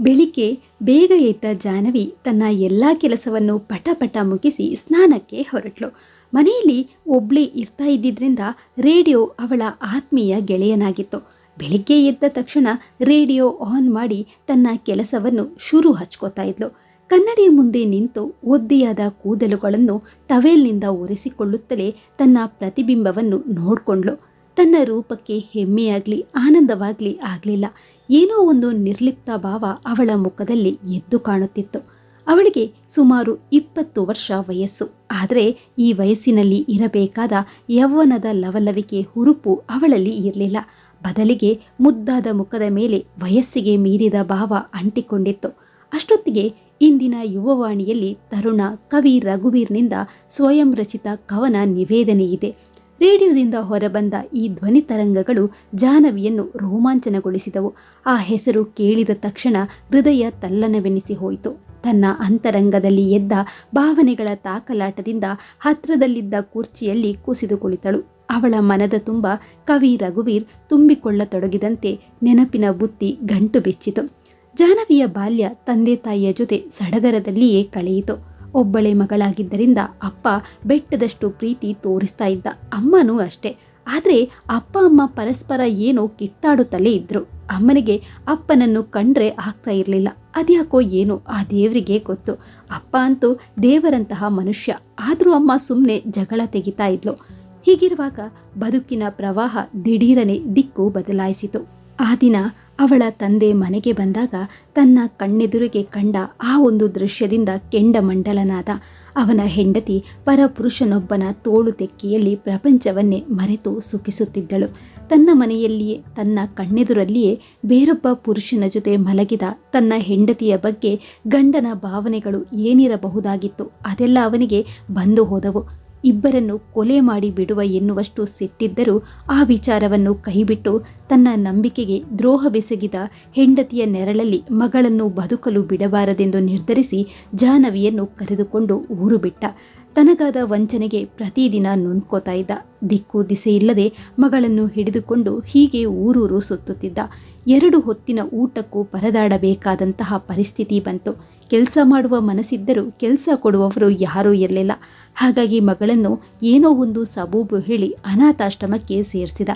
ಬೆಳಿಗ್ಗೆ ಬೇಗ ಎದ್ದ ಜಾಹ್ನವಿ ತನ್ನ ಎಲ್ಲ ಕೆಲಸವನ್ನು ಪಟ ಪಟ ಮುಗಿಸಿ ಸ್ನಾನಕ್ಕೆ ಹೊರಟ್ಲು. ಮನೆಯಲ್ಲಿ ಒಬ್ಳಿ ಇರ್ತಾ ಇದ್ದಿದ್ರಿಂದ ರೇಡಿಯೋ ಅವಳ ಆತ್ಮೀಯ ಗೆಳೆಯನಾಗಿತ್ತು. ಬೆಳಿಗ್ಗೆ ಎದ್ದ ತಕ್ಷಣ ರೇಡಿಯೋ ಆನ್ ಮಾಡಿ ತನ್ನ ಕೆಲಸವನ್ನು ಶುರು ಹಚ್ಕೋತಾ ಇದ್ಲು. ಕನ್ನಡಿಯ ಮುಂದೆ ನಿಂತು ಒದ್ದೆಯಾದ ಕೂದಲುಗಳನ್ನು ಟವೆಲ್ನಿಂದ ಒರೆಸಿಕೊಳ್ಳುತ್ತಲೇ ತನ್ನ ಪ್ರತಿಬಿಂಬವನ್ನು ನೋಡ್ಕೊಂಡ್ಲು ತನ್ನ ರೂಪಕ್ಕೆ ಹೆಮ್ಮೆಯಾಗ್ಲಿ, ಆನಂದವಾಗ್ಲಿ ಆಗಲಿಲ್ಲ. ಏನೋ ಒಂದು ನಿರ್ಲಿಪ್ತ ಭಾವ ಅವಳ ಮುಖದಲ್ಲಿ ಎದ್ದು ಕಾಣುತ್ತಿತ್ತು. ಅವಳಿಗೆ ಸುಮಾರು ಇಪ್ಪತ್ತು ವರ್ಷ ವಯಸ್ಸು. ಆದರೆ ಈ ವಯಸ್ಸಿನಲ್ಲಿ ಇರಬೇಕಾದ ಯೌವನದ ಲವಲವಿಕೆ ಹುರುಪು ಅವಳಲ್ಲಿ ಇರಲಿಲ್ಲ. ಬದಲಿಗೆ ಮುದ್ದಾದ ಮುಖದ ಮೇಲೆ ವಯಸ್ಸಿಗೆ ಮೀರಿದ ಭಾವ ಅಂಟಿಕೊಂಡಿತ್ತು. ಅಷ್ಟೊತ್ತಿಗೆ ಇಂದಿನ ಯುವವಾಣಿಯಲ್ಲಿ ತರುಣ ಕವಿ ರಘುವೀರ್ನಿಂದ ಸ್ವಯಂ ರಚಿತ ಕವನ ನಿವೇದನೆ ಇದೆ. ರೇಡಿಯೋದಿಂದ ಹೊರಬಂದ ಈ ಧ್ವನಿ ತರಂಗಗಳು ಜಾಹ್ನವಿಯನ್ನು ರೋಮಾಂಚನಗೊಳಿಸಿದವು. ಆ ಹೆಸರು ಕೇಳಿದ ತಕ್ಷಣ ಹೃದಯ ತಲ್ಲನವೆನಿಸಿ ಹೋಯಿತು. ತನ್ನ ಅಂತರಂಗದಲ್ಲಿ ಎದ್ದ ಭಾವನೆಗಳ ತಾಕಲಾಟದಿಂದ ಹತ್ತಿರದಲ್ಲಿದ್ದ ಕುರ್ಚಿಯಲ್ಲಿ ಕುಸಿದು ಕುಳಿತಳು. ಅವಳ ಮನದ ತುಂಬ ಕವಿ ರಘುವೀರ್ ತುಂಬಿಕೊಳ್ಳತೊಡಗಿದಂತೆ ನೆನಪಿನ ಬುತ್ತಿ ಗಂಟು ಬೆಚ್ಚಿತು. ಜಾಹ್ನವಿಯ ಬಾಲ್ಯ ತಂದೆ ತಾಯಿಯ ಜೊತೆ ಸಡಗರದಲ್ಲಿಯೇ ಕಳೆಯಿತು. ಒಬ್ಬಳೆ ಮಗಳಾಗಿದ್ದರಿಂದ ಅಪ್ಪ ಬೆಟ್ಟದಷ್ಟು ಪ್ರೀತಿ ತೋರಿಸ್ತಾ ಇದ್ದ. ಅಮ್ಮನೂ ಅಷ್ಟೇ. ಆದರೆ ಅಪ್ಪ ಅಮ್ಮ ಪರಸ್ಪರ ಏನೋ ಕಿತ್ತಾಡುತ್ತಲೇ ಇದ್ರು. ಅಮ್ಮನಿಗೆ ಅಪ್ಪನನ್ನು ಕಂಡ್ರೆ ಆಗ್ತಾ ಇರಲಿಲ್ಲ. ಅದ್ಯಾಕೋ ಏನೋ ಆ ದೇವರಿಗೆ ಗೊತ್ತು. ಅಪ್ಪ ಅಂತೂ ದೇವರಂತಹ ಮನುಷ್ಯ. ಆದರೂ ಅಮ್ಮ ಸುಮ್ಮನೆ ಜಗಳ ತೆಗಿತಾ ಇದ್ಲು. ಹೀಗಿರುವಾಗ ಬದುಕಿನ ಪ್ರವಾಹ ದಿಢೀರನೆ ದಿಕ್ಕು ಬದಲಾಯಿಸಿತು. ಆ ದಿನ ಅವಳ ತಂದೆ ಮನೆಗೆ ಬಂದಾಗ ತನ್ನ ಕಣ್ಣೆದುರಿಗೆ ಕಂಡ ಆ ಒಂದು ದೃಶ್ಯದಿಂದ ಕೆಂಡ ಮಂಡಲನಾದ ಅವನ ಹೆಂಡತಿ ಪರಪುರುಷನೊಬ್ಬನ ತೋಳು ತೆಕ್ಕಿಯಲ್ಲಿ ಪ್ರಪಂಚವನ್ನೇ ಮರೆತು ಸುಖಿಸುತ್ತಿದ್ದಳು. ತನ್ನ ಮನೆಯಲ್ಲಿಯೇ, ತನ್ನ ಕಣ್ಣೆದುರಲ್ಲಿಯೇ ಬೇರೊಬ್ಬ ಪುರುಷನ ಜೊತೆ ಮಲಗಿದ ತನ್ನ ಹೆಂಡತಿಯ ಬಗ್ಗೆ ಗಂಡನ ಭಾವನೆಗಳು ಏನಿರಬಹುದಾಗಿತ್ತು ಅದೆಲ್ಲ ಅವನಿಗೆ ಬಂದು ಹೋದವು. ಇಬ್ಬರನ್ನು ಕೊಲೆ ಮಾಡಿ ಬಿಡುವ ಎನ್ನುವಷ್ಟು ಸಿಟ್ಟಿದ್ದರೂ ಆ ವಿಚಾರವನ್ನು ಕೈಬಿಟ್ಟು ತನ್ನ ನಂಬಿಕೆಗೆ ದ್ರೋಹವೆಸಗಿದ ಹೆಂಡತಿಯ ನೆರಳಲ್ಲಿ ಮಗಳನ್ನು ಬದುಕಲು ಬಿಡಬಾರದೆಂದು ನಿರ್ಧರಿಸಿ ಜಾಹ್ನವಿಯನ್ನು ಕರೆದುಕೊಂಡು ಊರು ಬಿಟ್ಟ. ತನಗಾದ ವಂಚನೆಗೆ ಪ್ರತಿದಿನ ನೊಂದ್ಕೋತಾ ಇದ್ದ. ದಿಕ್ಕು ದಿಸೆಯಿಲ್ಲದೆ ಮಗಳನ್ನು ಹಿಡಿದುಕೊಂಡು ಹೀಗೆ ಊರೂರು ಸುತ್ತುತ್ತಿದ್ದ. ಎರಡು ಹೊತ್ತಿನ ಊಟಕ್ಕೂ ಪರದಾಡಬೇಕಾದಂತಹ ಪರಿಸ್ಥಿತಿ ಬಂತು. ಕೆಲಸ ಮಾಡುವ ಮನಸ್ಸಿದ್ದರೂ ಕೆಲಸ ಕೊಡುವವರು ಯಾರೂ ಇರಲಿಲ್ಲ. ಹಾಗಾಗಿ ಮಗಳನ್ನು ಏನೋ ಒಂದು ಸಬೂಬು ಹೇಳಿ ಅನಾಥಾಶ್ರಮಕ್ಕೆ ಸೇರಿಸಿದ.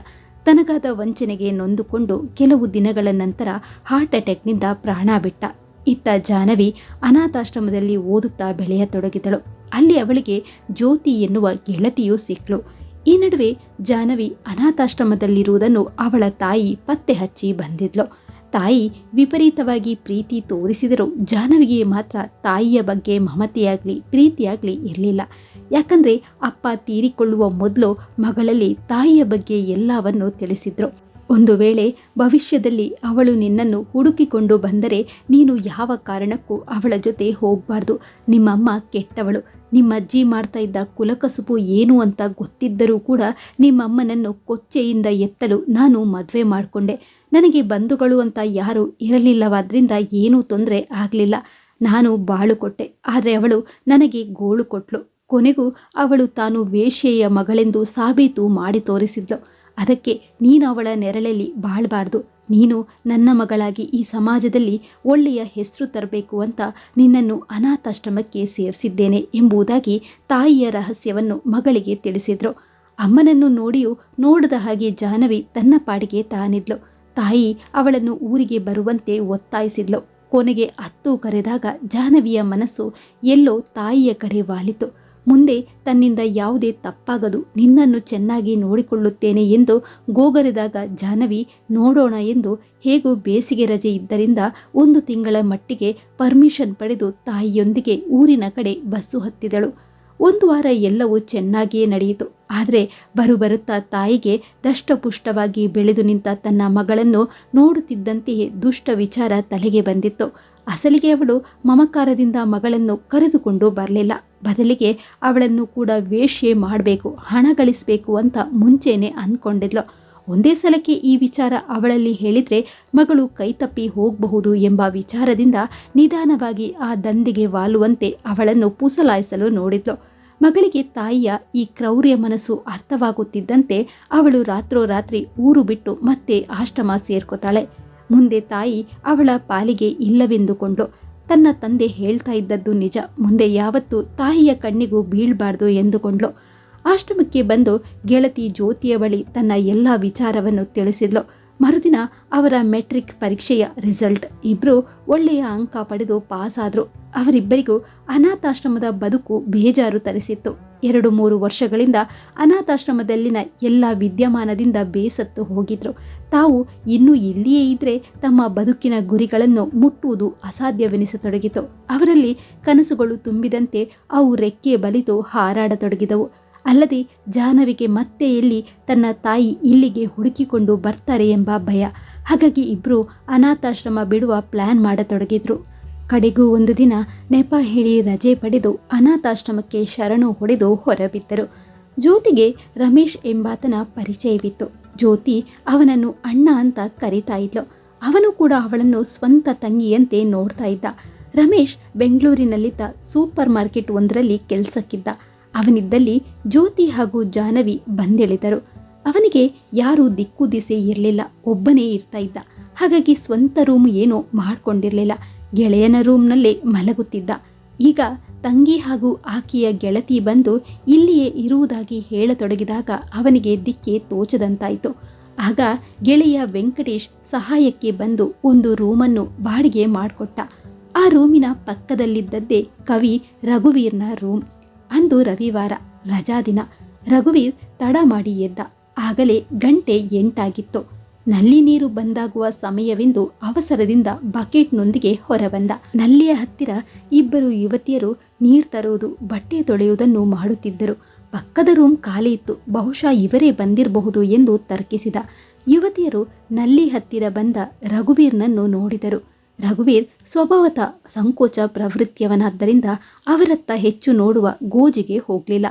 ತನಗಾದ ವಂಚನೆಗೆ ನೊಂದುಕೊಂಡು ಕೆಲವು ದಿನಗಳ ನಂತರ ಹಾರ್ಟ್ ಅಟ್ಯಾಕ್ನಿಂದ ಪ್ರಾಣ ಬಿಟ್ಟ. ಇತ್ತ ಜಾಹ್ನವಿ ಅನಾಥಾಶ್ರಮದಲ್ಲಿ ಓದುತ್ತಾ ಬೆಳೆಯತೊಡಗಿದಳು. ಅಲ್ಲಿ ಅವಳಿಗೆ ಜ್ಯೋತಿ ಎನ್ನುವ ಗೆಳತಿಯೂ ಸಿಕ್ಕಳು ಈ ನಡುವೆ ಜಾಹ್ನವಿ ಅನಾಥಾಶ್ರಮದಲ್ಲಿರುವುದನ್ನು ಅವಳ ತಾಯಿ ಪತ್ತೆ ಹಚ್ಚಿ ಬಂದಿದ್ಲು. ತಾಯಿ ವಿಪರೀತವಾಗಿ ಪ್ರೀತಿ ತೋರಿಸಿದರೂ ಜಾಹ್ನವಿಗೆ ಮಾತ್ರ ತಾಯಿಯ ಬಗ್ಗೆ ಮಮತೆಯಾಗಲಿ, ಪ್ರೀತಿಯಾಗಲಿ ಇರಲಿಲ್ಲ. ಯಾಕಂದರೆ ಅಪ್ಪ ತೀರಿಕೊಳ್ಳುವ ಮೊದಲು ಮಗಳಲ್ಲಿ ತಾಯಿಯ ಬಗ್ಗೆ ಎಲ್ಲವನ್ನು ತಿಳಿಸಿದ್ರು. ಒಂದು ವೇಳೆ ಭವಿಷ್ಯದಲ್ಲಿ ಅವಳು ನಿನ್ನನ್ನು ಹುಡುಕಿಕೊಂಡು ಬಂದರೆ ನೀನು ಯಾವ ಕಾರಣಕ್ಕೂ ಅವಳ ಜೊತೆ ಹೋಗಬಾರ್ದು. ನಿಮ್ಮಮ್ಮ ಕೆಟ್ಟವಳು. ನಿಮ್ಮ ಅಜ್ಜಿ ಮಾಡ್ತಾ ಇದ್ದ ಕುಲಕಸುಬು ಏನು ಅಂತ ಗೊತ್ತಿದ್ದರೂ ಕೂಡ ನಿಮ್ಮಮ್ಮನನ್ನು ಕೊಚ್ಚೆಯಿಂದ ಎತ್ತಲು ನಾನು ಮದುವೆ ಮಾಡಿಕೊಂಡೆ. ನನಗೆ ಬಂಧುಗಳು ಅಂತ ಯಾರೂ ಇರಲಿಲ್ಲವಾದ್ರಿಂದ ಏನೂ ತೊಂದರೆ ಆಗಲಿಲ್ಲ. ನಾನು ಬಾಳು ಕೊಟ್ಟೆ. ಆದರೆ ಅವಳು ನನಗೆ ಗೋಳು ಕೊಟ್ಲು. ಕೊನೆಗೂ ಅವಳು ತಾನು ವೇಶ್ಯೆಯ ಮಗಳೆಂದು ಸಾಬೀತು ಮಾಡಿ ತೋರಿಸಿದ್ಲು. ಅದಕ್ಕೆ ನೀನು ಅವಳ ನೆರಳಲ್ಲಿ ಬಾಳಬಾರ್ದು. ನೀನು ನನ್ನ ಮಗಳಾಗಿ ಈ ಸಮಾಜದಲ್ಲಿ ಒಳ್ಳೆಯ ಹೆಸರು ತರಬೇಕು ಅಂತ ನಿನ್ನನ್ನು ಅನಾಥಾಶ್ರಮಕ್ಕೆ ಸೇರಿಸಿದ್ದೇನೆ ಎಂಬುದಾಗಿ ತಾಯಿಯ ರಹಸ್ಯವನ್ನು ಮಗಳಿಗೆ ತಿಳಿಸಿದ್ರು. ಅಮ್ಮನನ್ನು ನೋಡಿಯೂ ನೋಡದ ಹಾಗೆ ಜಾಹ್ನವಿ ತನ್ನ ಪಾಡಿಗೆ ತಾನಿದ್ಲು. ತಾಯಿ ಅವಳನ್ನು ಊರಿಗೆ ಬರುವಂತೆ ಒತ್ತಾಯಿಸಿದ್ಲು. ಕೊನೆಗೆ ಅತ್ತು ಕರೆದಾಗ ಜಾಹ್ನವಿಯ ಮನಸ್ಸು ಎಲ್ಲೋ ತಾಯಿಯ ಕಡೆ ವಾಲಿತು. ಮುಂದೆ ತನ್ನಿಂದ ಯಾವುದೇ ತಪ್ಪಾಗದು, ನಿನ್ನನ್ನು ಚೆನ್ನಾಗಿ ನೋಡಿಕೊಳ್ಳುತ್ತೇನೆ ಎಂದು ಗೋಗರೆದಾಗ ಜಾಹ್ನವಿ, ನೋಡೋಣ ಎಂದು ಹೇಗೂ ಬೇಸಿಗೆ ರಜೆ ಇದ್ದರಿಂದ ಒಂದು ತಿಂಗಳ ಮಟ್ಟಿಗೆ ಪರ್ಮಿಷನ್ ಪಡೆದು ತಾಯಿಯೊಂದಿಗೆ ಊರಿನ ಕಡೆ ಬಸ್ಸು ಹತ್ತಿದಳು. ಒಂದು ವಾರ ಎಲ್ಲವೂ ಚೆನ್ನಾಗಿಯೇ ನಡೆಯಿತು. ಆದರೆ ಬರುಬರುತ್ತಾ ತಾಯಿಗೆ ದಷ್ಟಪುಷ್ಟವಾಗಿ ಬೆಳೆದು ನಿಂತ ತನ್ನ ಮಗಳನ್ನು ನೋಡುತ್ತಿದ್ದಂತೆಯೇ ದುಷ್ಟ ವಿಚಾರ ತಲೆಗೆ ಬಂದಿತ್ತು. ಅಸಲಿಗೆ ಅವಳು ಮಮಕಾರದಿಂದ ಮಗಳನ್ನು ಕರೆದುಕೊಂಡು ಬರಲಿಲ್ಲ. ಬದಲಿಗೆ ಅವಳನ್ನು ಕೂಡ ವೇಷ್ಯೆ ಮಾಡಬೇಕು, ಹಣ ಗಳಿಸಬೇಕು ಅಂತ ಮುಂಚೆನೆ ಅಂದ್ಕೊಂಡಿದ್ಲು ಒಂದೇ ಸಲಕ್ಕೆ ಈ ವಿಚಾರ ಅವಳಲ್ಲಿ ಹೇಳಿದರೆ ಮಗಳು ಕೈತಪ್ಪಿ ಹೋಗಬಹುದು ಎಂಬ ವಿಚಾರದಿಂದ ನಿಧಾನವಾಗಿ ಆ ದಂದಿಗೆ ವಾಲುವಂತೆ ಅವಳನ್ನು ಪುಸಲಾಯಿಸಲು ನೋಡಿದ್ಲು. ಮಗಳಿಗೆ ತಾಯಿಯ ಈ ಕ್ರೌರ್ಯ ಮನಸ್ಸು ಅರ್ಥವಾಗುತ್ತಿದ್ದಂತೆ ಅವಳು ರಾತ್ರೋರಾತ್ರಿ ಊರು ಬಿಟ್ಟು ಮತ್ತೆ ಆಶ್ರಮ ಸೇರ್ಕೋತಾಳೆ. ಮುಂದೆ ತಾಯಿ ಅವಳ ಪಾಲಿಗೆ ಇಲ್ಲವೆಂದುಕೊಂಡು ತನ್ನ ತಂದೆ ಹೇಳ್ತಾ ಇದ್ದದ್ದು ನಿಜ. ಮುಂದೆ ಯಾವತ್ತೂ ತಾಯಿಯ ಕಣ್ಣಿಗೂ ಬೀಳ್ಬಾರ್ದು ಎಂದುಕೊಂಡ್ಲು ಆಶ್ರಮಕ್ಕೆ ಬಂದು ಗೆಳತಿ ಜ್ಯೋತಿಯ ಬಳಿ ತನ್ನ ಎಲ್ಲ ವಿಚಾರವನ್ನು ತಿಳಿಸಿದ್ಲು ಮರುದಿನ ಅವರ ಮೆಟ್ರಿಕ್ ಪರೀಕ್ಷೆಯ ರಿಸಲ್ಟ್. ಇಬ್ಬರು ಒಳ್ಳೆಯ ಅಂಕ ಪಡೆದು ಪಾಸ್ ಆದರು ಅವರಿಬ್ಬರಿಗೂ ಅನಾಥಾಶ್ರಮದ ಬದುಕು ಬೇಜಾರು ತರಿಸಿತ್ತು. ಎರಡು ಮೂರು ವರ್ಷಗಳಿಂದ ಅನಾಥಾಶ್ರಮದಲ್ಲಿನ ಎಲ್ಲ ವಿದ್ಯಮಾನದಿಂದ ಬೇಸತ್ತು ಹೋಗಿದ್ರು. ತಾವು ಇನ್ನೂ ಇಲ್ಲಿಯೇ ಇದ್ರೆ ತಮ್ಮ ಬದುಕಿನ ಗುರಿಗಳನ್ನು ಮುಟ್ಟುವುದು ಅಸಾಧ್ಯವೆನಿಸತೊಡಗಿತು. ಅವರಲ್ಲಿ ಕನಸುಗಳು ತುಂಬಿದಂತೆ ಅವು ರೆಕ್ಕೆ ಬಲಿತು ಹಾರಾಡತೊಡಗಿದವು. ಅಲ್ಲದೆ ಜಾಹ್ನವಿಗೆ ಮತ್ತೆ ಎಲ್ಲಿ ತನ್ನ ತಾಯಿ ಇಲ್ಲಿಗೆ ಹುಡುಕಿಕೊಂಡು ಬರ್ತಾರೆ ಎಂಬ ಭಯ. ಹಾಗಾಗಿ ಇಬ್ಬರು ಅನಾಥಾಶ್ರಮ ಬಿಡುವ ಪ್ಲ್ಯಾನ್ ಮಾಡತೊಡಗಿದ್ರು. ಕಡೆಗೂ ಒಂದು ದಿನ ನೆಪ ಹೇಳಿ ರಜೆ ಪಡೆದು ಅನಾಥಾಶ್ರಮಕ್ಕೆ ಶರಣು ಹೊಡೆದು ಹೊರಬಿದ್ದರು. ಜ್ಯೋತಿಗೆ ರಮೇಶ್ ಎಂಬಾತನ ಪರಿಚಯವಿತ್ತು. ಜ್ಯೋತಿ ಅವನನ್ನು ಅಣ್ಣ ಅಂತ ಕರೀತಾ ಇದ್ಲು. ಅವನು ಕೂಡ ಅವಳನ್ನು ಸ್ವಂತ ತಂಗಿಯಂತೆ ನೋಡ್ತಾ ಇದ್ದ. ರಮೇಶ್ ಬೆಂಗಳೂರಿನಲ್ಲಿದ್ದ ಸೂಪರ್ ಮಾರ್ಕೆಟ್ ಒಂದರಲ್ಲಿ ಕೆಲಸಕ್ಕಿದ್ದ. ಅವನಿದ್ದಲ್ಲಿ ಜ್ಯೋತಿ ಹಾಗೂ ಜಾಹ್ನವಿ ಬಂದೆಳೆದರು. ಅವನಿಗೆ ಯಾರೂ ದಿಕ್ಕು ದಿಸೆ ಇರಲಿಲ್ಲ. ಒಬ್ಬನೇ ಇರ್ತಾ ಇದ್ದ. ಹಾಗಾಗಿ ಸ್ವಂತ ರೂಮ್ ಏನೋ ಮಾಡ್ಕೊಂಡಿರಲಿಲ್ಲ. ಗೆಳೆಯನ ರೂಮ್ನಲ್ಲೇ ಮಲಗುತ್ತಿದ್ದ. ಈಗ ತಂಗಿ ಹಾಗೂ ಆಕೆಯ ಗೆಳತಿ ಬಂದು ಇಲ್ಲಿಯೇ ಇರುವುದಾಗಿ ಹೇಳತೊಡಗಿದಾಗ ಅವನಿಗೆ ದಿಕ್ಕೆ ತೋಚದಂತಾಯಿತು. ಆಗ ಗೆಳೆಯ ವೆಂಕಟೇಶ್ ಸಹಾಯಕ್ಕೆ ಬಂದು ಒಂದು ರೂಮನ್ನು ಬಾಡಿಗೆ ಮಾಡಿಕೊಟ್ಟ. ಆ ರೂಮಿನ ಪಕ್ಕದಲ್ಲಿದ್ದದ್ದೇ ಕವಿ ರಘುವೀರ್ನ ರೂಮ್. ಅಂದು ರವಿವಾರ, ರಜಾ ದಿನ. ರಘುವೀರ್ ತಡ ಮಾಡಿ ಎದ್ದ. ಆಗಲೇ ಗಂಟೆ ಎಂಟಾಗಿತ್ತು. ನಲ್ಲಿ ನೀರು ಬಂದಾಗುವ ಸಮಯವೆಂದು ಅವಸರದಿಂದ ಬಕೆಟ್ನೊಂದಿಗೆ ಹೊರಬಂದ. ನಲ್ಲಿಯ ಹತ್ತಿರ ಇಬ್ಬರು ಯುವತಿಯರು ನೀರು ತರುವುದು, ಬಟ್ಟೆ ತೊಳೆಯುವುದನ್ನು ಮಾಡುತ್ತಿದ್ದರು. ಪಕ್ಕದ ರೂಮ್ ಖಾಲಿ ಇತ್ತು. ಬಹುಶಃ ಇವರೇ ಬಂದಿರಬಹುದು ಎಂದು ತರ್ಕಿಸಿದ. ಯುವತಿಯರು ನಲ್ಲಿ ಹತ್ತಿರ ಬಂದ ರಘುವೀರ್ನನ್ನು ನೋಡಿದರು. ರಘುವೀರ್ ಸ್ವಭಾವತ ಸಂಕೋಚ ಪ್ರವೃತ್ತಿಯವನಾದ್ದರಿಂದ ಅವರತ್ತ ಹೆಚ್ಚು ನೋಡುವ ಗೋಜಿಗೆ ಹೋಗಲಿಲ್ಲ.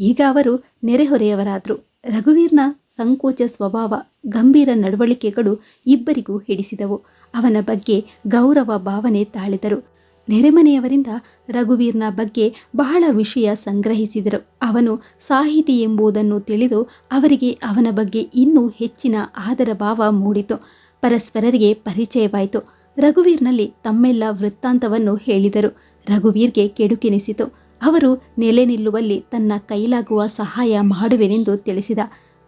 ಈಗ ಅವರು ನೆರೆಹೊರೆಯವರಾದರು. ರಘುವೀರ್ನ ಸಂಕೋಚ ಸ್ವಭಾವ, ಗಂಭೀರ ನಡವಳಿಕೆಗಳು ಇಬ್ಬರಿಗೂ ಹಿಡಿಸಿದವು. ಅವನ ಬಗ್ಗೆ ಗೌರವ ಭಾವನೆ ತಾಳಿದರು. ನೆರೆಮನೆಯವರಿಂದ ರಘುವೀರ್ನ ಬಗ್ಗೆ ಬಹಳ ವಿಷಯ ಸಂಗ್ರಹಿಸಿದರು. ಅವನು ಸಾಹಿತಿ ಎಂಬುದನ್ನು ತಿಳಿದು ಅವರಿಗೆ ಅವನ ಬಗ್ಗೆ ಇನ್ನೂ ಹೆಚ್ಚಿನ ಆದರ ಭಾವ ಮೂಡಿತು. ಪರಸ್ಪರರಿಗೆ ಪರಿಚಯವಾಯಿತು. ರಘುವೀರ್ನಲ್ಲಿ ತಮ್ಮೆಲ್ಲ ವೃತ್ತಾಂತವನ್ನು ಹೇಳಿದರು. ರಘುವೀರ್ಗೆ ಕೆಡುಕೆನಿಸಿತು. ಅವರು ನೆಲೆ ನಿಲ್ಲುವಲ್ಲಿ ತನ್ನ ಕೈಲಾಗುವ ಸಹಾಯ ಮಾಡುವೆನೆಂದು ತಿಳಿಸಿದ.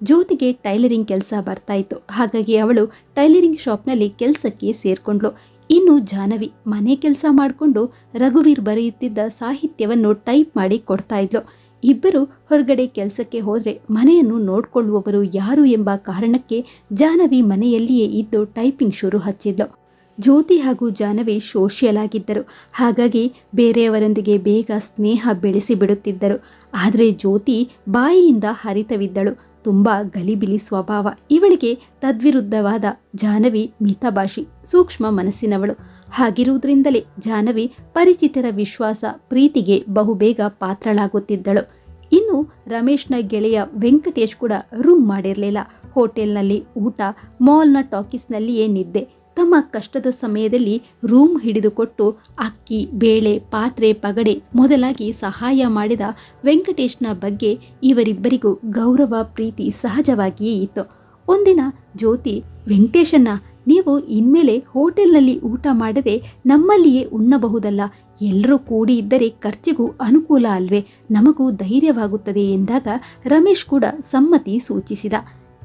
ಜ್ಯೋತಿಗೆ ಟೈಲರಿಂಗ್ ಕೆಲಸ ಬರ್ತಾ ಇತ್ತು ಹಾಗಾಗಿ ಅವಳು ಟೈಲರಿಂಗ್ ಶಾಪ್ನಲ್ಲಿ ಕೆಲಸಕ್ಕೆ ಸೇರ್ಕೊಂಡ್ಳು. ಇನ್ನು ಜಾಹ್ನವಿ ಮನೆ ಕೆಲಸ ಮಾಡಿಕೊಂಡು ರಘುವೀರ್ ಬರೆಯುತ್ತಿದ್ದ ಸಾಹಿತ್ಯವನ್ನು ಟೈಪ್ ಮಾಡಿ ಕೊಡ್ತಾ ಇದ್ಲು ಇಬ್ಬರು ಹೊರಗಡೆ ಕೆಲಸಕ್ಕೆ ಹೋದರೆ ಮನೆಯನ್ನು ನೋಡಿಕೊಳ್ಳುವವರು ಯಾರು ಎಂಬ ಕಾರಣಕ್ಕೆ ಜಾಹ್ನವಿ ಮನೆಯಲ್ಲಿಯೇ ಇದ್ದು ಟೈಪಿಂಗ್ ಶುರು ಹಚ್ಚಿದ್ಲು. ಜ್ಯೋತಿ ಹಾಗೂ ಜಾಹ್ನವಿ ಸೋಷಿಯಲ್ ಆಗಿದ್ದರು ಹಾಗಾಗಿ ಬೇರೆಯವರೊಂದಿಗೆ ಬೇಗ ಸ್ನೇಹ ಬೆಳೆಸಿ ಬಿಡುತ್ತಿದ್ದರು ಆದರೆ ಜ್ಯೋತಿ ಬಾಯಿಯಿಂದ ಹರಿತವಿದ್ದಳು. ತುಂಬ ಗಲಿಬಿಲಿ ಸ್ವಭಾವ. ಇವಳಿಗೆ ತದ್ವಿರುದ್ಧವಾದ ಜಾನವಿ ಮಿತಭಾಷಿ, ಸೂಕ್ಷ್ಮ ಮನಸ್ಸಿನವಳು. ಹಾಗಿರುವುದರಿಂದಲೇ ಜಾನವಿ ಪರಿಚಿತರ ವಿಶ್ವಾಸ, ಪ್ರೀತಿಗೆ ಬಹುಬೇಗ ಪಾತ್ರಳಾಗುತ್ತಿದ್ದಳು. ಇನ್ನು ರಮೇಶ್ನ ಗೆಳೆಯ ವೆಂಕಟೇಶ್ ಕೂಡ ರೂಮ್ ಮಾಡಿರಲಿಲ್ಲ. ಹೋಟೆಲ್ನಲ್ಲಿ ಊಟ, ಮಾಲ್ನ ಟಾಕೀಸ್ನಲ್ಲಿಯೇ ನಿದ್ದೆ. ತಮ್ಮ ಕಷ್ಟದ ಸಮಯದಲ್ಲಿ ರೂಮ್ ಹಿಡಿದುಕೊಟ್ಟು ಅಕ್ಕಿ, ಬೇಳೆ, ಪಾತ್ರೆ, ಪಗಡೆ ಮೊದಲಾಗಿ ಸಹಾಯ ಮಾಡಿದ ವೆಂಕಟೇಶ್ನ ಬಗ್ಗೆ ಇವರಿಬ್ಬರಿಗೂ ಗೌರವ, ಪ್ರೀತಿ ಸಹಜವಾಗಿಯೇ ಇತ್ತು. ಒಂದಿನ ಜ್ಯೋತಿ ವೆಂಕಟೇಶನ್ನ ನೀವು ಇನ್ಮೇಲೆ ಹೋಟೆಲ್ನಲ್ಲಿ ಊಟ ಮಾಡದೆ ನಮ್ಮಲ್ಲಿಯೇ ಉಣ್ಣಬಹುದಲ್ಲ? ಎಲ್ಲರೂ ಕೂಡಿ ಇದ್ದರೆ ಖರ್ಚಿಗೂ ಅನುಕೂಲ ಅಲ್ವೇ? ನಮಗೂ ಧೈರ್ಯವಾಗುತ್ತದೆ ಎಂದಾಗ ರಮೇಶ್ ಕೂಡ ಸಮ್ಮತಿ ಸೂಚಿಸಿದ.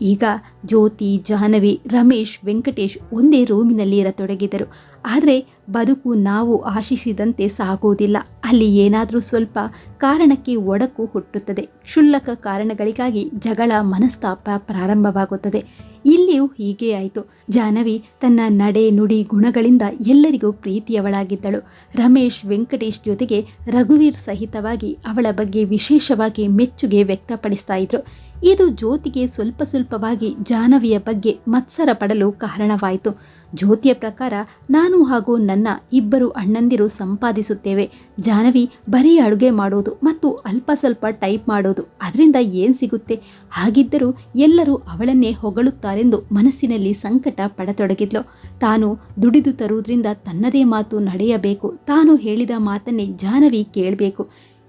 ಈಗ ಜ್ಯೋತಿ ಜಾಹ್ನವಿ ರಮೇಶ್ ವೆಂಕಟೇಶ್ ಒಂದೇ ರೂಮಿನಲ್ಲಿ ಇರತೊಡಗಿದರು ಆದರೆ ಬದುಕು ನಾವು ಆಶಿಸಿದಂತೆ ಸಾಗುವುದಿಲ್ಲ. ಅಲ್ಲಿ ಏನಾದರೂ ಸ್ವಲ್ಪ ಕಾರಣಕ್ಕೆ ಒಡಕು ಹುಟ್ಟುತ್ತದೆ. ಕ್ಷುಲ್ಲಕ ಕಾರಣಗಳಿಗಾಗಿ ಜಗಳ ಮನಸ್ತಾಪ ಪ್ರಾರಂಭವಾಗುತ್ತದೆ. ಇಲ್ಲಿಯೂ ಹೀಗೆ ಆಯಿತು. ಜಾಹ್ನವಿ ತನ್ನ ನಡೆ ನುಡಿ ಗುಣಗಳಿಂದ ಎಲ್ಲರಿಗೂ ಪ್ರೀತಿಯವಳಾಗಿದ್ದಳು. ರಮೇಶ್ ವೆಂಕಟೇಶ್ ಜೊತೆಗೆ ರಘುವೀರ್ ಸಹಿತವಾಗಿ ಅವಳ ಬಗ್ಗೆ ವಿಶೇಷವಾಗಿ ಮೆಚ್ಚುಗೆ ವ್ಯಕ್ತಪಡಿಸ್ತಾ ಇದ್ರು. ಇದು ಜ್ಯೋತಿಗೆ ಸ್ವಲ್ಪ ಸ್ವಲ್ಪವಾಗಿ ಜಾಹ್ನವಿಯ ಬಗ್ಗೆ ಮತ್ಸರ ಪಡಲು ಕಾರಣವಾಯಿತು. ಜ್ಯೋತಿಯ ಪ್ರಕಾರ ನಾನು ಹಾಗೂ ನನ್ನ ಇಬ್ಬರು ಅಣ್ಣಂದಿರು ಸಂಪಾದಿಸುತ್ತೇವೆ. ಜಾನವಿ ಬರೀ ಅಡುಗೆ ಮಾಡೋದು ಮತ್ತು ಅಲ್ಪ ಸ್ವಲ್ಪ ಟೈಪ್ ಮಾಡೋದು ಅದರಿಂದ ಏನು ಸಿಗುತ್ತೆ? ಹಾಗಿದ್ದರೂ ಎಲ್ಲರೂ ಅವಳನ್ನೇ ಹೊಗಳುತ್ತಾರೆಂದು ಮನಸ್ಸಿನಲ್ಲಿ ಸಂಕಟ ಪಡತೊಡಗಿದ್ಲು. ತಾನು ದುಡಿದು ತರುವುದರಿಂದ ತನ್ನದೇ ಮಾತು ನಡೆಯಬೇಕು. ತಾನು ಹೇಳಿದ ಮಾತನ್ನೇ ಜಾನವಿ ಕೇಳಬೇಕು.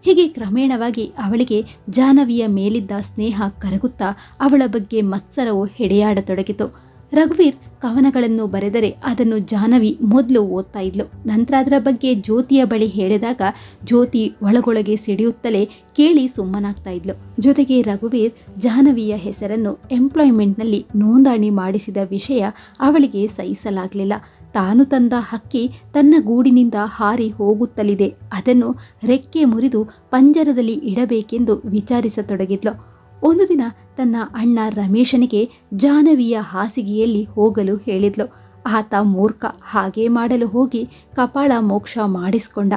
ಹೀಗೆ ಕ್ರಮೇಣವಾಗಿ ಅವಳಿಗೆ ಜಾಹ್ನವಿಯ ಮೇಲಿದ್ದ ಸ್ನೇಹ ಕರಗುತ್ತಾ ಅವಳ ಬಗ್ಗೆ ಮತ್ಸರವು ಹೆಡೆಯಾಡತೊಡಗಿತು. ರಘುವೀರ್ ಕವನಗಳನ್ನು ಬರೆದರೆ ಅದನ್ನು ಜಾನವಿ ಮೊದಲು ಓದ್ತಾ ಇದ್ಲು. ನಂತರ ಅದರ ಬಗ್ಗೆ ಜ್ಯೋತಿಯ ಬಳಿ ಹೇಳಿದಾಗ ಜ್ಯೋತಿ ಒಳಗೊಳಗೆ ಸಿಡಿಯುತ್ತಲೇ ಕೇಳಿ ಸುಮ್ಮನಾಗ್ತಾ ಇದ್ಲು. ಜೊತೆಗೆ ರಘುವೀರ್ ಜಾಹ್ನವಿಯ ಹೆಸರನ್ನು ಎಂಪ್ಲಾಯ್ಮೆಂಟ್ನಲ್ಲಿ ನೋಂದಣಿ ಮಾಡಿಸಿದ ವಿಷಯ ಅವಳಿಗೆ ಸಹಿಸಲಾಗಲಿಲ್ಲ. ತಾನು ತಂದ ಹಕ್ಕಿ ತನ್ನ ಗೂಡಿನಿಂದ ಹಾರಿ ಹೋಗುತ್ತಲಿದೆ. ಅದನ್ನು ರೆಕ್ಕೆ ಮುರಿದು ಪಂಜರದಲ್ಲಿ ಇಡಬೇಕೆಂದು ವಿಚಾರಿಸತೊಡಗಿದ್ಲು. ಒಂದು ದಿನ ತನ್ನ ಅಣ್ಣ ರಮೇಶನಿಗೆ ಜಾಹ್ನವಿಯ ಹಾಸಿಗೆಯಲ್ಲಿ ಹೋಗಲು ಹೇಳಿದ್ಲು. ಆತ ಮೂರ್ಖ, ಹಾಗೆ ಮಾಡಲು ಹೋಗಿ ಕಪಾಳ ಮೋಕ್ಷ ಮಾಡಿಸಿಕೊಂಡ.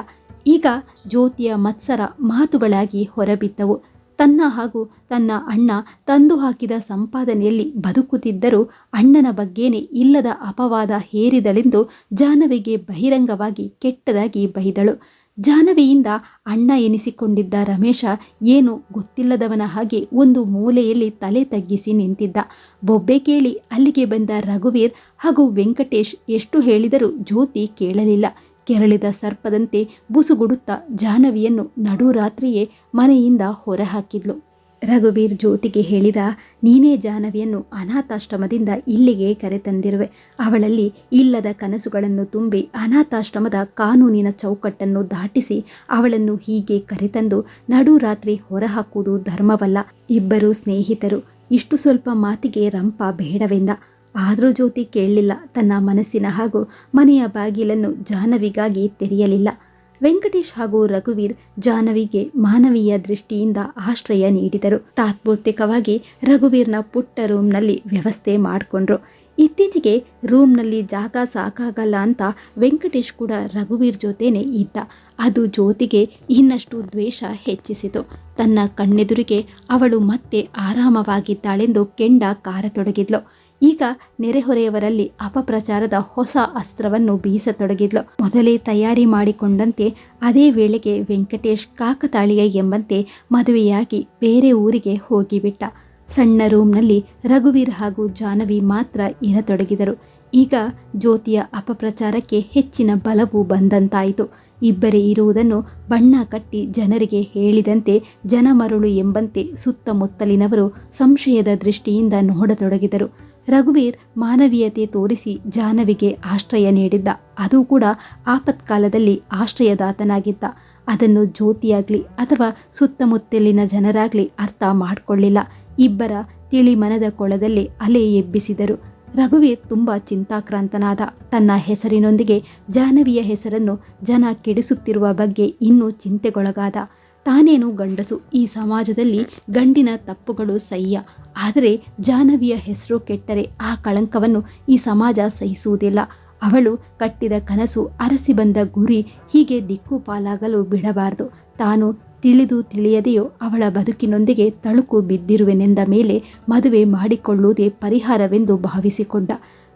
ಈಗ ಜ್ಯೋತಿಯ ಮತ್ಸರ ಮಾತುಗಳಾಗಿ ಹೊರಬಿದ್ದವು. ತನ್ನ ಹಾಗೂ ತನ್ನ ಅಣ್ಣ ತಂದು ಹಾಕಿದ ಸಂಪಾದನೆಯಲ್ಲಿ ಬದುಕುತ್ತಿದ್ದರೂ ಅಣ್ಣನ ಬಗ್ಗೆನೇ ಇಲ್ಲದ ಅಪವಾದ ಹೇರಿದಳೆಂದು ಜಾನವಿಗೆ ಬಹಿರಂಗವಾಗಿ ಕೆಟ್ಟದಾಗಿ ಬೈದಳು. ಜಾಹ್ನವಿಯಿಂದ ಅಣ್ಣ ಎನಿಸಿಕೊಂಡಿದ್ದ ರಮೇಶ ಏನು ಗೊತ್ತಿಲ್ಲದವನ ಹಾಗೆ ಒಂದು ಮೂಲೆಯಲ್ಲಿ ತಲೆ ತಗ್ಗಿಸಿ ನಿಂತಿದ್ದ. ಬೊಬ್ಬೆ ಕೇಳಿ ಅಲ್ಲಿಗೆ ಬಂದ ರಘುವೀರ್ ಹಾಗೂ ವೆಂಕಟೇಶ್ ಎಷ್ಟು ಹೇಳಿದರೂ ಜ್ಯೋತಿ ಕೇಳಲಿಲ್ಲ. ಕೆರಳಿದ ಸರ್ಪದಂತೆ ಬುಸುಗುಡುತ್ತಾ ಜಾಹ್ನವಿಯನ್ನು ನಡುರಾತ್ರಿಯೇ ಮನೆಯಿಂದ ಹೊರಹಾಕಿದ್ಲು. ರಘುವೀರ್ ಜ್ಯೋತಿಗೆ ಹೇಳಿದ, ನೀನೇ ಜಾಹ್ನವಿಯನ್ನು ಅನಾಥಾಶ್ರಮದಿಂದ ಇಲ್ಲಿಗೆ ಕರೆತಂದಿರುವೆ ಅವಳಲ್ಲಿ ಇಲ್ಲದ ಕನಸುಗಳನ್ನು ತುಂಬಿ ಅನಾಥಾಶ್ರಮದ ಕಾನೂನಿನ ಚೌಕಟ್ಟನ್ನು ದಾಟಿಸಿ ಅವಳನ್ನು ಹೀಗೆ ಕರೆತಂದು ನಡುರಾತ್ರಿ ಹೊರಹಾಕುವುದು ಧರ್ಮವಲ್ಲ. ಇಬ್ಬರು ಸ್ನೇಹಿತರು, ಇಷ್ಟು ಸ್ವಲ್ಪ ಮಾತಿಗೆ ರಂಪ ಬೇಡವೆಂದ. ಆದರೂ ಜ್ಯೋತಿ ಕೇಳಲಿಲ್ಲ. ತನ್ನ ಮನಸ್ಸಿನ ಹಾಗೂ ಮನೆಯ ಬಾಗಿಲನ್ನು ಜಾಹ್ನವಿಗಾಗಿ ತೆರೆಯಲಿಲ್ಲ. ವೆಂಕಟೇಶ್ ಹಾಗೂ ರಘುವೀರ್ ಜಾಹ್ನವಿಗೆ ಮಾನವೀಯ ದೃಷ್ಟಿಯಿಂದ ಆಶ್ರಯ ನೀಡಿದರು. ತಾತ್ಪೂರ್ತಿಕವಾಗಿ ರಘುವೀರ್ನ ಪುಟ್ಟ ರೂಮ್ನಲ್ಲಿ ವ್ಯವಸ್ಥೆ ಮಾಡಿಕೊಂಡ್ರು. ಇತ್ತೀಚೆಗೆ ರೂಮ್ನಲ್ಲಿ ಜಾಗ ಸಾಕಾಗಲ್ಲ ಅಂತ ವೆಂಕಟೇಶ್ ಕೂಡ ರಘುವೀರ್ ಜೊತೆನೇ ಇದ್ದ. ಅದು ಜ್ಯೋತಿಗೆ ಇನ್ನಷ್ಟು ದ್ವೇಷ ಹೆಚ್ಚಿಸಿತು. ತನ್ನ ಕಣ್ಣೆದುರಿಗೆ ಅವಳು ಮತ್ತೆ ಆರಾಮವಾಗಿದ್ದಾಳೆಂದು ಕೆಂಡ ಕಾರತೊಡಗಿದ್ಲು. ಈಗ ನೆರೆಹೊರೆಯವರಲ್ಲಿ ಅಪಪ್ರಚಾರದ ಹೊಸ ಅಸ್ತ್ರವನ್ನು ಬೀಸತೊಡಗಿದ್ಲು. ಮೊದಲೇ ತಯಾರಿ ಮಾಡಿಕೊಂಡಂತೆ ಅದೇ ವೇಳೆಗೆ ವೆಂಕಟೇಶ್ ಕಾಕತಾಳೀಯ ಎಂಬಂತೆ ಮದುವೆಯಾಗಿ ಬೇರೆ ಊರಿಗೆ ಹೋಗಿಬಿಟ್ಟ. ಸಣ್ಣ ರೂಮ್ನಲ್ಲಿ ರಘುವೀರ್ ಹಾಗೂ ಜಾಹ್ನವಿ ಮಾತ್ರ ಇರತೊಡಗಿದರು. ಈಗ ಜ್ಯೋತಿಯ ಅಪಪ್ರಚಾರಕ್ಕೆ ಹೆಚ್ಚಿನ ಬಲವು ಬಂದಂತಾಯಿತು. ಇಬ್ಬರೇ ಇರುವುದನ್ನು ಬಣ್ಣ ಕಟ್ಟಿ ಜನರಿಗೆ ಹೇಳಿದಂತೆ ಜನಮರುಳು ಎಂಬಂತೆ ಸುತ್ತಮುತ್ತಲಿನವರು ಸಂಶಯದ ದೃಷ್ಟಿಯಿಂದ ನೋಡತೊಡಗಿದರು. ರಘುವೀರ್ ಮಾನವೀಯತೆ ತೋರಿಸಿ ಜಾಹ್ನವಿಗೆ ಆಶ್ರಯ ನೀಡಿದ್ದ. ಅದು ಕೂಡ ಆಪತ್ಕಾಲದಲ್ಲಿ ಆಶ್ರಯದಾತನಾಗಿದ್ದ. ಅದನ್ನು ಜ್ಯೋತಿಯಾಗಲಿ ಅಥವಾ ಸುತ್ತಮುತ್ತಲಿನ ಜನರಾಗ್ಲಿ ಅರ್ಥ ಮಾಡಿಕೊಳ್ಳಿಲ್ಲ. ಇಬ್ಬರ ತಿಳಿ ಮನದ ಕೊಳದಲ್ಲಿ ಅಲೆ ಎಬ್ಬಿಸಿದರು. ರಘುವೀರ್ ತುಂಬ ಚಿಂತಾಕ್ರಾಂತನಾದ. ತನ್ನ ಹೆಸರಿನೊಂದಿಗೆ ಜಾಹ್ನವಿಯ ಹೆಸರನ್ನು ಜನ ಕೆಡಿಸುತ್ತಿರುವ ಬಗ್ಗೆ ಇನ್ನೂ ಚಿಂತೆಗೊಳಗಾದ. ತಾನೇನು ಗಂಡಸು. ಈ ಸಮಾಜದಲ್ಲಿ ಗಂಡಿನ ತಪ್ಪುಗಳು ಸಹ್ಯ. ಆದರೆ ಜಾಹ್ನವಿಯ ಹೆಸರು ಕೆಟ್ಟರೆ ಆ ಕಳಂಕವನ್ನು ಈ ಸಮಾಜ ಸಹಿಸುವುದಿಲ್ಲ. ಅವಳು ಕಟ್ಟಿದ ಕನಸು ಅರಸಿ ಬಂದ ಗುರಿ ಹೀಗೆ ದಿಕ್ಕುಪಾಲಾಗಲು ಬಿಡಬಾರದು. ತಾನು ತಿಳಿದು ತಿಳಿಯದೆಯೋ ಅವಳ ಬದುಕಿನೊಂದಿಗೆ ತಳುಕು ಬಿದ್ದಿರುವೆನೆಂದ ಮೇಲೆ ಮದುವೆ ಮಾಡಿಕೊಳ್ಳುವುದೇ ಪರಿಹಾರವೆಂದು ಭಾವಿಸಿಕೊಂಡ.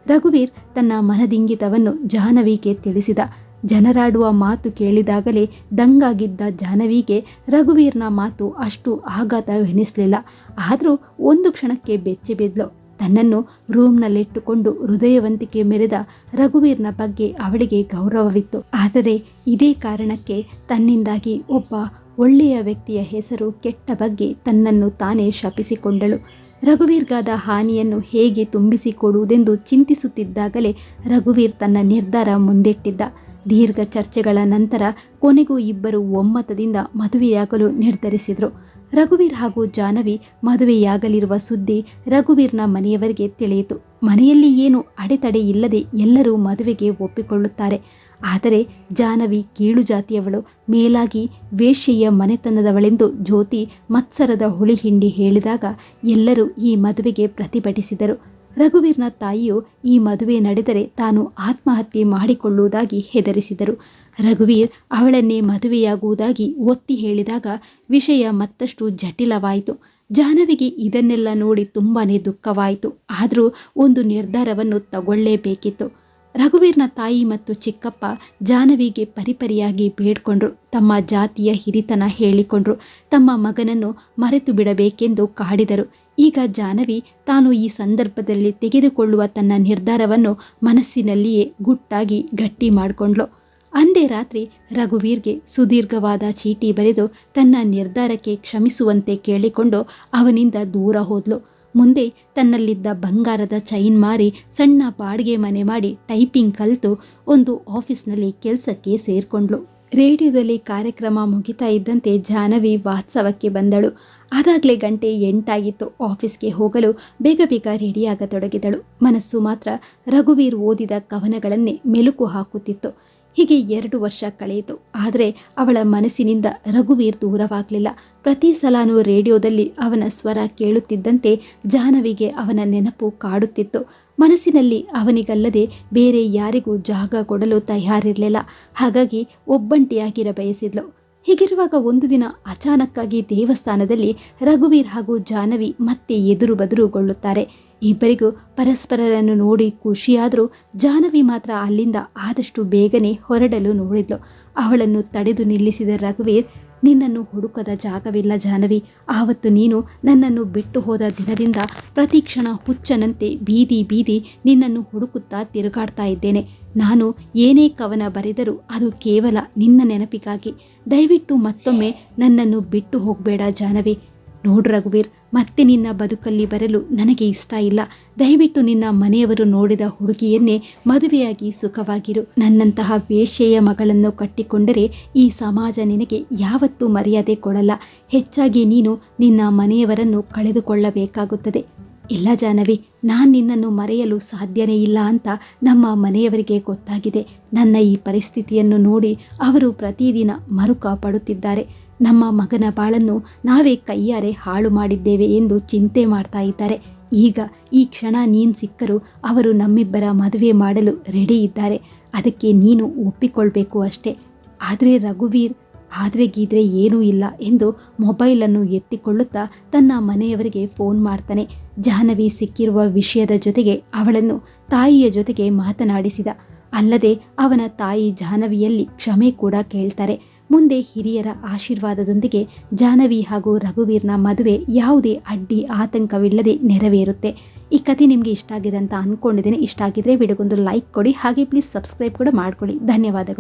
ರಘುವೀರ್ ತನ್ನ ಮನದಿಂಗಿತವನ್ನು ಜಾಹ್ನವಿಗೆ ತಿಳಿಸಿದ. ಜನರಾಡುವ ಮಾತು ಕೇಳಿದಾಗಲೇ ದಂಗಾಗಿದ್ದ ಜಾಹ್ನವಿಗೆ ರಘುವೀರ್ನ ಮಾತು ಅಷ್ಟು ಆಘಾತವೆನಿಸಲಿಲ್ಲ. ಆದರೂ ಒಂದು ಕ್ಷಣಕ್ಕೆ ಬೆಚ್ಚಿ ಬಿದ್ಲು. ತನ್ನನ್ನು ರೂಮ್ನಲ್ಲಿಟ್ಟುಕೊಂಡು ಹೃದಯವಂತಿಕೆ ಮೆರೆದ ರಘುವೀರ್ನ ಬಗ್ಗೆ ಅವಳಿಗೆ ಗೌರವವಿತ್ತು. ಆದರೆ ಇದೇ ಕಾರಣಕ್ಕೆ ತನ್ನಿಂದಾಗಿ ಒಬ್ಬ ಒಳ್ಳೆಯ ವ್ಯಕ್ತಿಯ ಹೆಸರು ಕೆಟ್ಟ ಬಗ್ಗೆ ತನ್ನನ್ನು ತಾನೇ ಶಪಿಸಿಕೊಂಡಳು. ರಘುವೀರ್ಗಾದ ಹಾನಿಯನ್ನು ಹೇಗೆ ತುಂಬಿಸಿಕೊಡುವುದೆಂದು ಚಿಂತಿಸುತ್ತಿದ್ದಾಗಲೇ ರಘುವೀರ್ ತನ್ನ ನಿರ್ಧಾರ ಮುಂದಿಟ್ಟಿದ್ದ. ದೀರ್ಘ ಚರ್ಚೆಗಳ ನಂತರ ಕೊನೆಗೂ ಇಬ್ಬರು ಒಮ್ಮತದಿಂದ ಮದುವೆಯಾಗಲು ನಿರ್ಧರಿಸಿದರು. ರಘುವೀರ್ ಹಾಗೂ ಜಾನವಿ ಮದುವೆಯಾಗಲಿರುವ ಸುದ್ದಿ ರಘುವೀರ್ನ ಮನೆಯವರಿಗೆ ತಿಳಿಯಿತು. ಮನೆಯಲ್ಲಿ ಏನು ಅಡೆತಡೆ ಇಲ್ಲದೆ ಎಲ್ಲರೂ ಮದುವೆಗೆ ಒಪ್ಪಿಕೊಳ್ಳುತ್ತಾರೆ. ಆದರೆ ಜಾಹ್ನವಿ ಕೀಳು ಜಾತಿಯವಳು. ಮೇಲಾಗಿ ವೇಶ್ಯೆಯ ಮನೆತನದವಳೆಂದು ಜ್ಯೋತಿ ಮತ್ಸರದ ಹುಳಿ ಹಿಂಡಿ ಹೇಳಿದಾಗ ಎಲ್ಲರೂ ಈ ಮದುವೆಗೆ ಪ್ರತಿಭಟಿಸಿದರು. ರಘುವೀರ್ನ ತಾಯಿಯು ಈ ಮದುವೆ ನಡೆದರೆ ತಾನು ಆತ್ಮಹತ್ಯೆ ಮಾಡಿಕೊಳ್ಳುವುದಾಗಿ ಹೆದರಿಸಿದರು. ರಘುವೀರ್ ಅವಳನ್ನೇ ಮದುವೆಯಾಗುವುದಾಗಿ ಒತ್ತಿ ಹೇಳಿದಾಗ ವಿಷಯ ಮತ್ತಷ್ಟು ಜಟಿಲವಾಯಿತು. ಜಾಹ್ನವಿಗೆ ಇದನ್ನೆಲ್ಲ ನೋಡಿ ತುಂಬಾನೇ ದುಃಖವಾಯಿತು. ಆದರೂ ಒಂದು ನಿರ್ಧಾರವನ್ನು ತಗೊಳ್ಳೇಬೇಕಿತ್ತು. ರಘುವೀರ್ನ ತಾಯಿ ಮತ್ತು ಚಿಕ್ಕಪ್ಪ ಜಾಹ್ನವಿಗೆ ಪರಿಪರಿಯಾಗಿ ಬೇಡ್ಕೊಂಡ್ರು. ತಮ್ಮ ಜಾತಿಯ ಹಿರಿತನ ಹೇಳಿಕೊಂಡ್ರು. ತಮ್ಮ ಮಗನನ್ನು ಮರೆತು ಬಿಡಬೇಕೆಂದು ಕಾಡಿದರು. ಈಗ ಜಾಹ್ನವಿ ತಾನು ಈ ಸಂದರ್ಭದಲ್ಲಿ ತೆಗೆದುಕೊಳ್ಳುವ ತನ್ನ ನಿರ್ಧಾರವನ್ನು ಮನಸ್ಸಿನಲ್ಲಿಯೇ ಗುಟ್ಟಾಗಿ ಗಟ್ಟಿ ಮಾಡಿಕೊಂಡ್ಲು ಅಂದೇ ರಾತ್ರಿ ರಘುವೀರ್ಗೆ ಸುದೀರ್ಘವಾದ ಚೀಟಿ ಬರೆದು ತನ್ನ ನಿರ್ಧಾರಕ್ಕೆ ಕ್ಷಮಿಸುವಂತೆ ಕೇಳಿಕೊಂಡು ಅವನಿಂದ ದೂರ ಹೋದ್ಲು. ಮುಂದೆ ತನ್ನಲ್ಲಿದ್ದ ಬಂಗಾರದ ಚೈನ್ ಮಾರಿ ಸಣ್ಣ ಬಾಡಿಗೆ ಮನೆ ಮಾಡಿ ಟೈಪಿಂಗ್ ಕಲಿತು ಒಂದು ಆಫೀಸ್ನಲ್ಲಿ ಕೆಲಸಕ್ಕೆ ಸೇರಿಕೊಂಡ್ಳು. ರೇಡಿಯೋದಲ್ಲಿ ಕಾರ್ಯಕ್ರಮ ಮುಗಿತಾ ಇದ್ದಂತೆ ಜಾಹ್ನವಿ ವಾತ್ಸವಕ್ಕೆ ಬಂದಳು. ಅದಾಗಲೇ ಗಂಟೆ ಎಂಟಾಗಿತ್ತು. ಆಫೀಸ್ಗೆ ಹೋಗಲು ಬೇಗ ಬೇಗ ರೆಡಿಯಾಗತೊಡಗಿದಳು. ಮನಸ್ಸು ಮಾತ್ರ ರಘುವೀರ್ ಓದಿದ ಕವನಗಳನ್ನೇ ಮೆಲುಕು ಹಾಕುತ್ತಿತ್ತು. ಹೀಗೆ ಎರಡು ವರ್ಷ ಕಳೆಯಿತು. ಆದರೆ ಅವಳ ಮನಸ್ಸಿನಿಂದ ರಘುವೀರ್ ದೂರವಾಗಲಿಲ್ಲ. ಪ್ರತಿ ಸಲನೂ ರೇಡಿಯೋದಲ್ಲಿ ಅವನ ಸ್ವರ ಕೇಳುತ್ತಿದ್ದಂತೆ ಜಾಹ್ನವಿಗೆ ಅವನ ನೆನಪು ಕಾಡುತ್ತಿತ್ತು. ಮನಸ್ಸಿನಲ್ಲಿ ಅವನಿಗಲ್ಲದೆ ಬೇರೆ ಯಾರಿಗೂ ಜಾಗ ಕೊಡಲು ತಯಾರಿರಲಿಲ್ಲ. ಹಾಗಾಗಿ ಒಬ್ಬಂಟಿಯಾಗಿರ ಬಯಸಿದ್ಲು. ಹೀಗಿರುವಾಗ ಒಂದು ದಿನ ಅಚಾನಕ್ಕಾಗಿ ದೇವಸ್ಥಾನದಲ್ಲಿ ರಘುವೀರ್ ಹಾಗೂ ಜಾಹ್ನವಿ ಮತ್ತೆ ಎದುರು ಬದುರುಗೊಳ್ಳುತ್ತಾರೆ. ಇಬ್ಬರಿಗೂ ಪರಸ್ಪರರನ್ನು ನೋಡಿ ಖುಷಿಯಾದರೂ ಜಾನವಿ ಮಾತ್ರ ಅಲ್ಲಿಂದ ಆದಷ್ಟು ಬೇಗನೆ ಹೊರಡಲು ನೋಡಿದ್ಲು. ಅವಳನ್ನು ತಡೆದು ನಿಲ್ಲಿಸಿದ ರಘುವೀರ್ ನಿನ್ನನ್ನು ಹುಡುಕದ ಜಾಗವಿಲ್ಲ ಜಾನವಿ ಆವತ್ತು ನೀನು ನನ್ನನ್ನು ಬಿಟ್ಟು ಹೋದ ದಿನದಿಂದ ಪ್ರತಿಕ್ಷಣ ಹುಚ್ಚನಂತೆ ಬೀದಿ ಬೀದಿ ನಿನ್ನನ್ನು ಹುಡುಕುತ್ತಾ ತಿರುಗಾಡ್ತಾ ಇದ್ದೇನೆ. ನಾನು ಏನೇ ಕವನ ಬರೆದರೂ ಅದು ಕೇವಲ ನಿನ್ನ ನೆನಪಿಗಾಗಿ. ದಯವಿಟ್ಟು ಮತ್ತೊಮ್ಮೆ ನನ್ನನ್ನು ಬಿಟ್ಟು ಹೋಗಬೇಡ ಜಾನವಿ ನೋಡು ರಘುವೀರ್ ಮತ್ತೆ ನಿನ್ನ ಬದುಕಲ್ಲಿ ಬರಲು ನನಗೆ ಇಷ್ಟ ಇಲ್ಲ. ದಯವಿಟ್ಟು ನಿನ್ನ ಮನೆಯವರು ನೋಡಿದ ಹುಡುಗಿಯನ್ನೇ ಮದುವೆಯಾಗಿ ಸುಖವಾಗಿರು. ನನ್ನಂತಹ ವೇಷೆಯ ಮಗಳನ್ನು ಕಟ್ಟಿಕೊಂಡರೆ ಈ ಸಮಾಜ ನಿನಗೆ ಯಾವತ್ತೂ ಮರ್ಯಾದೆ ಕೊಡಲ್ಲ. ಹೆಚ್ಚಾಗಿ ನೀನು ನಿನ್ನ ಮನೆಯವರನ್ನು ಕಳೆದುಕೊಳ್ಳಬೇಕಾಗುತ್ತದೆ. ಇಲ್ಲ ಜಾನವಿ, ನಾನು ನಿನ್ನನ್ನು ಮರೆಯಲು ಸಾಧ್ಯನೇ ಇಲ್ಲ ಅಂತ ನಮ್ಮ ಮನೆಯವರಿಗೆ ಗೊತ್ತಾಗಿದೆ. ನನ್ನ ಈ ಪರಿಸ್ಥಿತಿಯನ್ನು ನೋಡಿ ಅವರು ಪ್ರತಿದಿನ ಮರುಕ ಪಡುತ್ತಿದ್ದಾರೆ ನಮ್ಮ ಮಗನ ಬಾಳನ್ನು ನಾವೇ ಕೈಯಾರೆ ಹಾಳು ಮಾಡಿದ್ದೇವೆ ಎಂದು ಚಿಂತೆ ಮಾಡ್ತಾ ಇದ್ದಾರೆ. ಈಗ ಈ ಕ್ಷಣ ನೀನು ಸಿಕ್ಕರೂ ಅವರು ನಮ್ಮಿಬ್ಬರ ಮದುವೆ ಮಾಡಲು ರೆಡಿ ಇದ್ದಾರೆ. ಅದಕ್ಕೆ ನೀನು ಒಪ್ಪಿಕೊಳ್ಬೇಕು ಅಷ್ಟೇ. ಆದರೆ ರಘುವೀರ್ ಆದರೆ ಗೀದ್ರೆ ಏನೂ ಇಲ್ಲ ಎಂದು ಮೊಬೈಲನ್ನು ಎತ್ತಿಕೊಳ್ಳುತ್ತಾ ತನ್ನ ಮನೆಯವರಿಗೆ ಫೋನ್ ಮಾಡ್ತಾನೆ. ಜಾಹ್ನವಿ ಸಿಕ್ಕಿರುವ ವಿಷಯದ ಜೊತೆಗೆ ಅವಳನ್ನು ತಾಯಿಯ ಜೊತೆಗೆ ಮಾತನಾಡಿಸಿದ. ಅಲ್ಲದೆ ಅವನ ತಾಯಿ ಜಾಹ್ನವಿಯಲ್ಲಿ ಕ್ಷಮೆ ಕೂಡ ಕೇಳ್ತಾರೆ. ಮುಂದೆ ಹಿರಿಯರ ಆಶೀರ್ವಾದದೊಂದಿಗೆ ಜಾಹ್ನವಿ ಹಾಗೂ ರಘುವೀರ್ನ ಮದುವೆ ಯಾವುದೇ ಅಡ್ಡಿ ಆತಂಕವಿಲ್ಲದೆ ನೆರವೇರುತ್ತೆ. ಈ ಕಥೆ ನಿಮಗೆ ಇಷ್ಟ ಆಗಿದೆ ಅಂತ ಅಂದ್ಕೊಂಡಿದ್ದೀನಿ ಇಷ್ಟ ಆಗಿದ್ರೆ ವಿಡಿಯೋಗೊಂದು ಲೈಕ್ ಕೊಡಿ. ಹಾಗೆ ಪ್ಲೀಸ್ ಸಬ್ಸ್ಕ್ರೈಬ್ ಕೂಡ ಮಾಡ್ಕೊಳ್ಳಿ. ಧನ್ಯವಾದಗಳು.